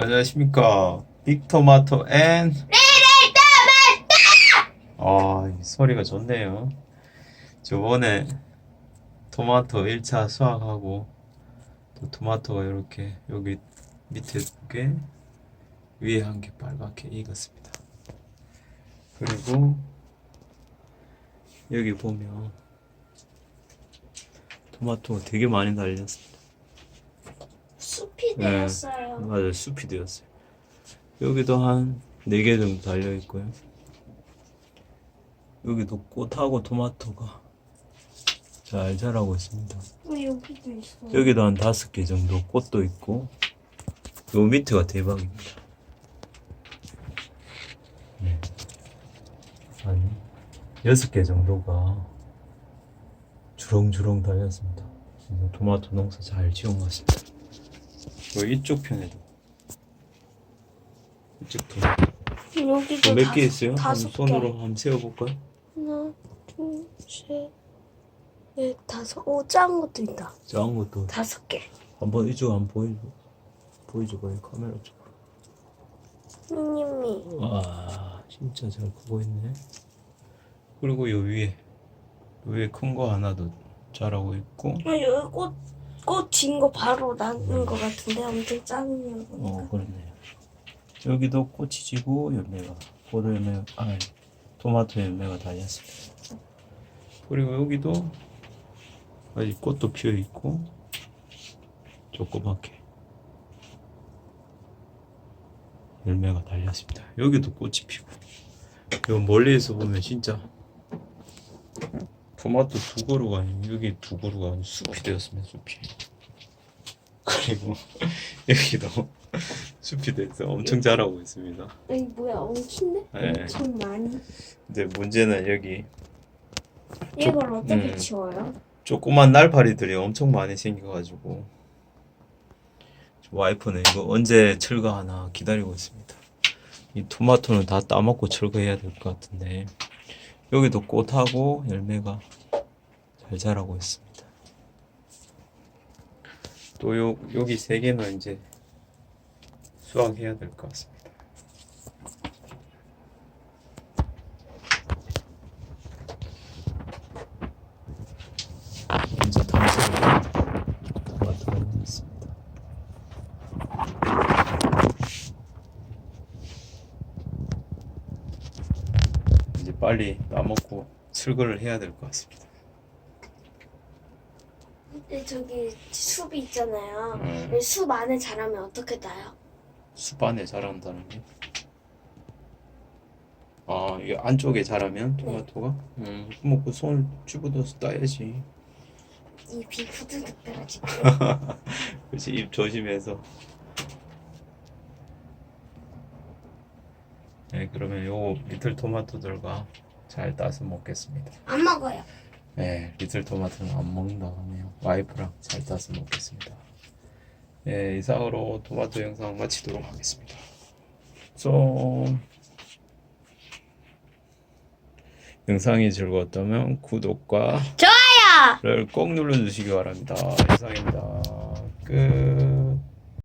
안녕하십니까 빅토마토 앤 아, 이 소리가 좋네요. 저번에 토마토 1차 수확하고 또 토마토가 이렇게 여기 밑에 두 개, 위에 한 개 빨갛게 익었습니다. 그리고 여기 보면 토마토가 되게 많이 달렸습니다. 숲이 네. 되었어요. 맞아요, 숲이 되었어요. 여기도 한 4개 정도 달려 있고요. 여기도 꽃하고 토마토가 잘 자라고 있습니다. 어, 여기도 있어. 여기도 한 5개 정도 꽃도 있고, 요 밑에가 대박입니다. 네. 한 6개 정도가 주렁주렁 달렸습니다. 토마토 농사 잘 지은 것 같습니다. 요 이쪽 편에도 이쪽도 여기도 몇 다- 개 있어요? 다섯 손으로 개. 한번 세어볼까요? 하나, 둘, 셋, 넷, 다섯. 오, 작은 것도 있다. 작은 것도 다섯 개. 한번 이쪽 한번 보여줘 보여줘봐요 카메라 쪽으로 님이 아 진짜 잘 크고 있네 그리고 요 위에 요 위에 큰 거 하나도 자라고 있고 아, 여기 꽃, 꽃진거 바로 나는 거 같은데 엄청 작은 거 보니까. 어 그렇네요. 여기도 꽃이 지고 열매가 포도 열매 아 토마토 열매가 달렸습니다. 그리고 여기도 아직 꽃도 피어 있고 조그맣게 열매가 달렸습니다. 여기도 꽃이 피고 요 멀리에서 보면 진짜 토마토 두 그루가 아니고 여기 두 그루가 아니고 숲이 되었습니다 숲이 그리고 여기도 숲이 돼서 엄청 자라고 있습니다. 여기 뭐야, 엉킨데? 네. 엄청 많이. 근데 문제는 여기 이걸 어떻게 음. 치워요? 조그만 날파리들이 엄청 많이 생겨가지고 와이프는 이거 언제 철거하나 기다리고 있습니다. 이 토마토는 다 따먹고 철거해야 될 것 같은데 여기도 꽃하고 열매가 잘 자라고 있습니다. 또 요, 여기 세 개는 이제 수확해야 될 것 같습니다. 이제. 이제 빨리 따먹고 출근을 해야 될 것 같습니다. 근데 저기 숲이 있잖아요. 음. 여기 숲 안에 자라면 어떻게 따요? 숲 안에 자란다는 게? 아, 이 안쪽에 자라면 토마토가? 음, 그럼 그 손을 집어넣어서 따야지. 입이 후두둑 떨어지고. 그렇지, 입 조심해서. 네, 그러면 요 리틀 토마토들과 잘 따서 먹겠습니다. 안 먹어요. 네, 리틀 토마토는 안 먹는다고 하네요. 와이프랑 잘 따서 먹겠습니다. 네, 이상으로 토마토 영상 마치도록 하겠습니다. 좀 영상이 즐거웠다면 구독과 좋아요! 를 꼭 눌러주시기 바랍니다. 이상입니다. 끝.